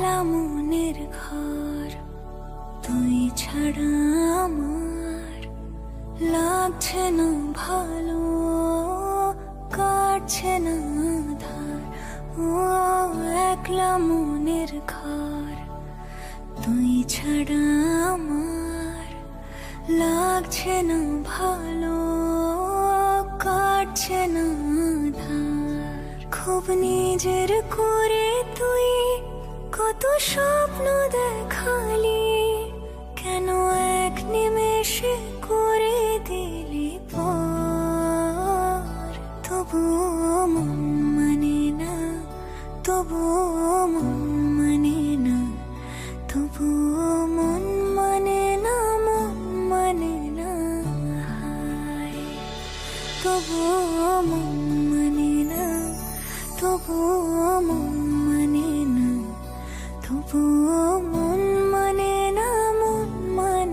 মনের ঘর, তুই ছাড়া আমার লাগছে না ভালো, কাটছে না ধার। ও, একলা মনের ঘর, তুই ছাড়া আমার লাগছে না ভালো, কাটছে না ধার। খুব নিজের করে তুই কত স্বপ্ন দেখালি, কেন এক নিমেষে করে দিলি পর? তবুও মন মানে না তবুও মন মানে না তবুও মন মানে না, মন মানে না তবুও মন মানে না তবুও মন মানে তবুও মন না মন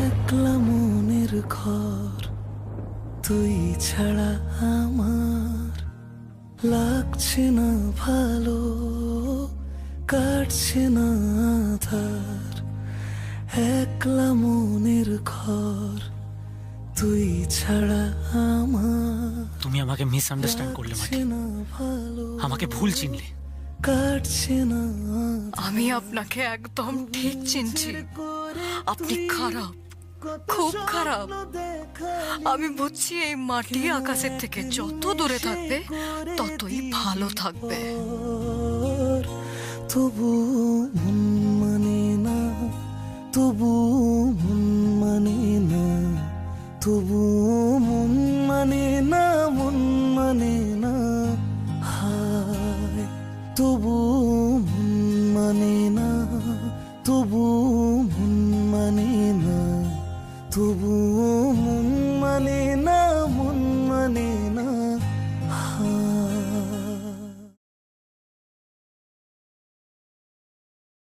একলা ঘর, তুই ছাড়া আমার লাগছে না ভালো, কাটছে না একলা মনের ঘর, তুই ছাড়া আমাকে মিসআন্ডারস্ট্যান্ড করলে মাটি। না আমাকে ভুল চিনলে। আমি আপনাকে একদম ঠিক চিনছি। আপনি খারাপ খুব খারাপ। আমি বুঝছি এই মাটি আকাশের থেকে যত দূরে থাকবে ততই ভালো থাকবে। তবু মন মানে না তবু মন মানে না তবু মন তবু মন না তবু মন না তবু মন মানে